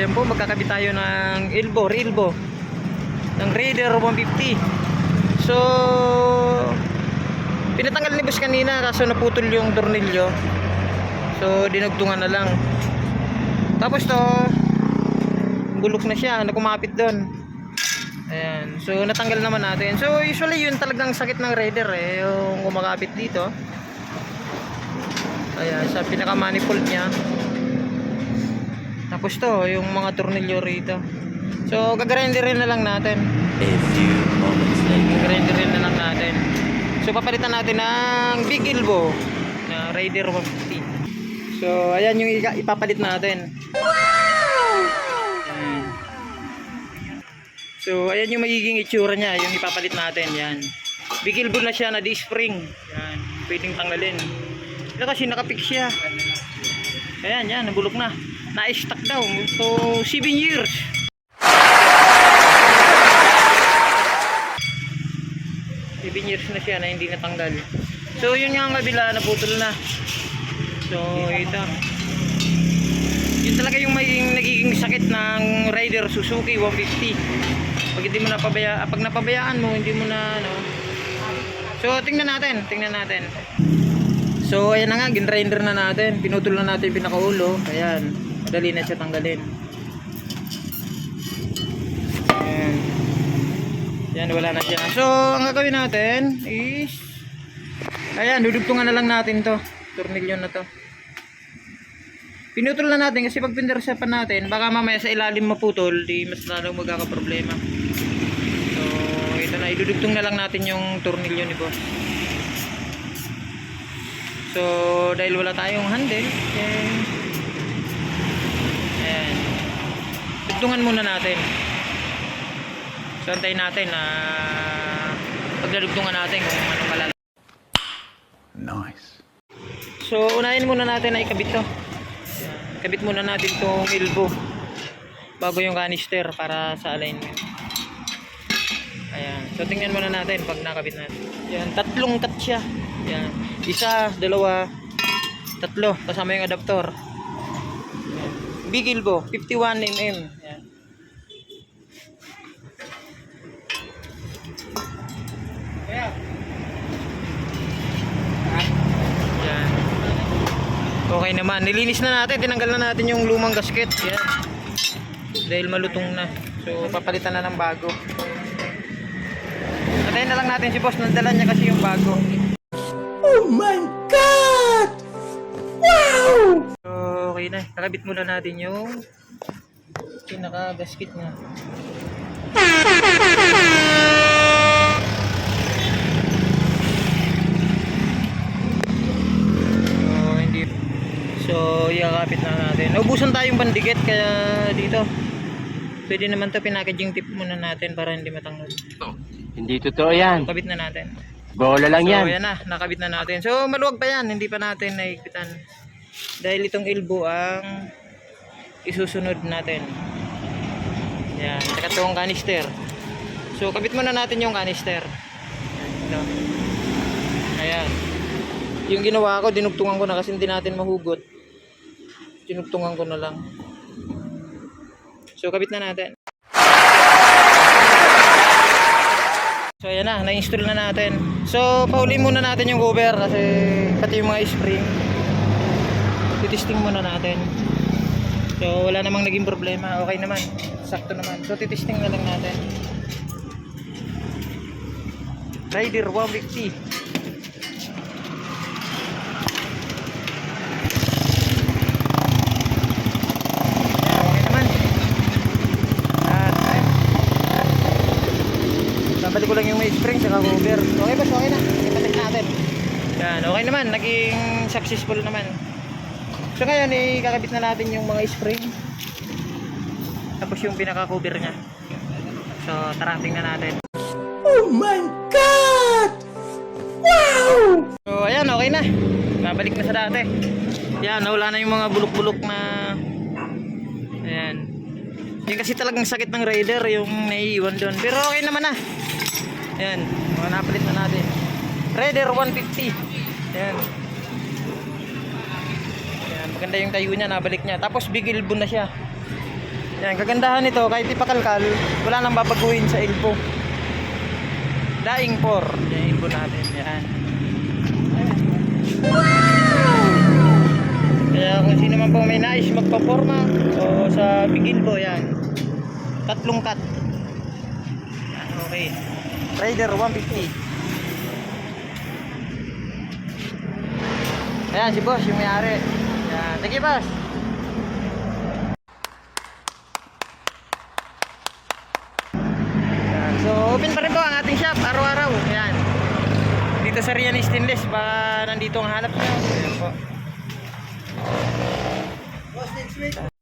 ayan po, magkakabit tayo ng elbow, elbow ng Raider 150. So, pinatanggal ni boss kanina kaso naputol yung tornilyo. So, dinugtungan na lang. Tapos to, bulok na siya, na kumapit doon. Ayan. So, natanggal naman natin. So, usually yun talagang sakit ng Raider eh, yung kumakapit dito. Ayan, sa pinaka-manifold niya. Tapos to, yung mga tornilyo rito. So, gagrinderin na lang natin. A few moments later. Gagrinderin na lang natin. So, papalitan natin ng Big Elbow na Raider 150. So, ayan yung ipapalit natin. Ayan. So, ayan yung magiging itsura niya, yung ipapalit natin. Yan. Big elbow na siya na D-spring. Yan. Pwedeng tanggalin. Ito kasi nakapik siya. Ayan, yan. Nabulok na. Na-stuck daw. So, 7 years. Seven years na siya na hindi natanggal. So, yun nga ang kabila, naputol na. So, ito. Yun talaga yung magiging nagiging sakit ng Rider Suzuki 150. Pag hindi mo napabaya, ah, pag napabayaan mo, hindi mo na ano. So, tingnan natin, tingnan natin. So, ayan na nga, ginrinder na natin. Pinutol na natin pinakaulo. Ayan, madali na siya tanggalin. Ayan. Yan, wala na siya. So, ang gagawin natin is ayan, dudugtungan na lang natin to. Tornilyo na to. Pinutol na natin kasi pag pinirsapan natin, baka mamaya sa ilalim maputol, di mas lalong magkakaproblema. So, ito na, idudugtong na lang natin yung tornilyo ni boss. So, dahil wala tayong handle, eh, ayan. Dugtungan muna natin. So, antayin natin na pagdadugtungan natin kung anong malala. Nice. So, unahin muna natin na ikabit to. Kabit muna natin tong elbow bago yung canister para sa alignment. Ayan. So, tingnan muna natin pag nakabit natin. Yan, tatlong cut siya. Yan. Isa, dalawa, tatlo. Kasama yung adapter. Big elbow, 51 mm. Yan. Okay naman. Nilinis na natin. Tinanggal na natin yung lumang gasket. Yan. Dahil malutong na. So, papalitan na ng bago. Antayin na lang natin si boss. Nandala niya kasi yung bago. Oh my god! Wow! So, okay na. Kakabit muna natin yung pinaka-gasket niya. So, hindi. So, yakapit na natin. Naubusan tayong pandikit kaya dito. Pwede naman to pinakaging tip muna natin para hindi matanggal. Hindi totoo yan. Kabit na natin. Bola lang so, yan. yan na, nakabit na natin. So, maluwag pa yan, hindi pa natin naigpitan. Dahil itong elbow ang isusunod natin. Yan, saka itong canister. So, kabit muna natin yung canister. Ito. Ayan. Yung ginawa ko, dinugtungan ko na kasi hindi natin mahugot. Dinugtungan ko na lang. So, kabit na natin. So ayan na, na-install na natin. So pauli muna natin yung cover kasi pati yung mga spring. Titisting muna natin. So wala namang naging problema, okay naman. Sakto naman. So titisting na lang natin. Rider 150. Ayan, okay naman. At, ayan. Babalik ko lang yung may spring sa cover. Okay boss, okay na. Ipatik natin. Yan, okay naman. Naging successful naman. So ngayon, ikakabit na natin yung mga spring. Tapos yung pinaka-cover niya. So, tara, tingnan natin. Oh my god! Wow! So, ayan, okay na. Babalik na sa dati. Yan, nawala na yung mga bulok-bulok na... Yung kasi talagang sakit ng Raider, yung naiiwan doon. Pero okay naman na. Ayan, mga napalit na natin. Raider 150. Ayan. Ayan, maganda yung tayo niya, nabalik niya. Tapos big elbow na siya. Yan, kagandahan nito, kahit ipakalkal, wala nang babaguhin sa elbow. Daing 4. Yan, elbow natin. Yan. Kaya kung sino man po may nais magpaporma, so sa big elbow, yan. Tatlong cut. Yan, okay. Rider 150. Ayan, si boss, yung may-ari. Yan. Thank you, boss. Yan. So, open pa rin po ang ating shop araw-araw. Yan. Dito sa Rian Stainless, baka nandito ang hanap nyo. Ayan po. Sí.